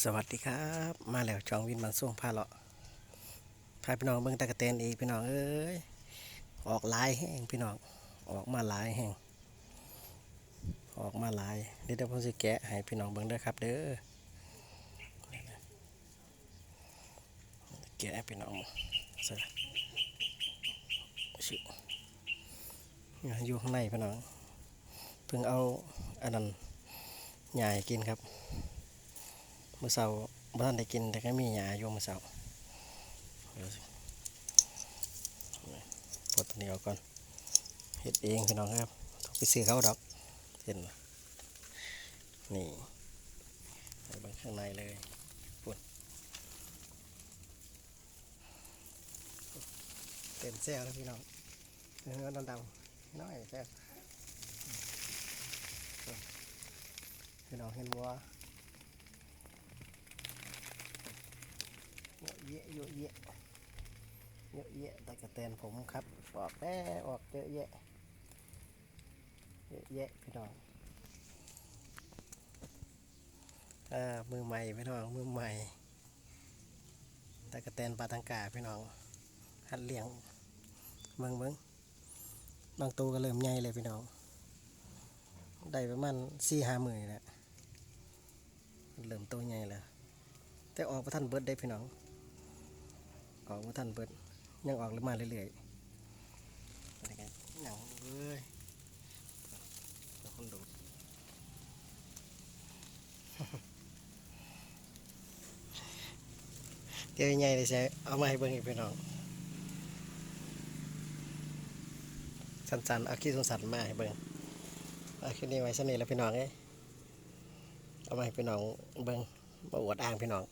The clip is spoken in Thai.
สวัสดีครับ มาแล้วจองวินมันส่วงพาเลาะพาพี่น้องเบิ่งตะกะเตนอีกพี่น้องเอ้ยออกลายแห้งพี่น้องออกมาลายแห้งออกมาลายเดี๋ยวผมสิแกะให้พี่น้องเบิ่งเด้ครับ เด้อแกะพี่น้องใส่ชิอยู่ข้างในพี่น้องเพิ่งเอาอันนั้นใหญ้าให้กินครับ มื่อเช้าบ้านได้กินแต่ก็มีหยาอยู่มื่อเช้าเดี๋ยวสิปลดตัวนี้ออกก่อนเห็ดเองพี่น้องครับต้องไปซื้อเขาดอกเห็นไหมนี่ใส่เบางข้างในเลยปุ่นเต็มแซวแล้วพี่น้องเนื้อดำๆน้อยแซวพี่น้องเห็นวัว เยอะแยะเยอะแยะเยอะตะกะแตนผมครับออกแม่ออกเยอะแยะเยอะแยะพี่น้องอ่ามือใหม่พี่น้องมือใหม่ตะกะแตนปลาตังกาพี่น้องหัดเลี้ยงเบิ่งเบิ่งบางตัวก็เริ่มใหญ่เลยพี่น้องได้ประมาณสี่ห้าหมื่นแหละเริ่มโตใหญ่แล้วแต่ออกมาทันเบิร์ดได้พี่น้อง ออกมาทันเบิดยังออกหรือมาเรื่อยๆอะไรกันหนังเอ้ยคนดูเดี๋ยวใหญ่เลยใช่เอามาให้เบิ่งอีกพี่น้องสันๆเอาขี้สันๆมาให้เบิ่งเอาคลิปนี้ไว้สนิทแล้วพี่น้องเอ้เอามาให้พี่น้องเบิ่งมาอวดอ้างพี่น้อง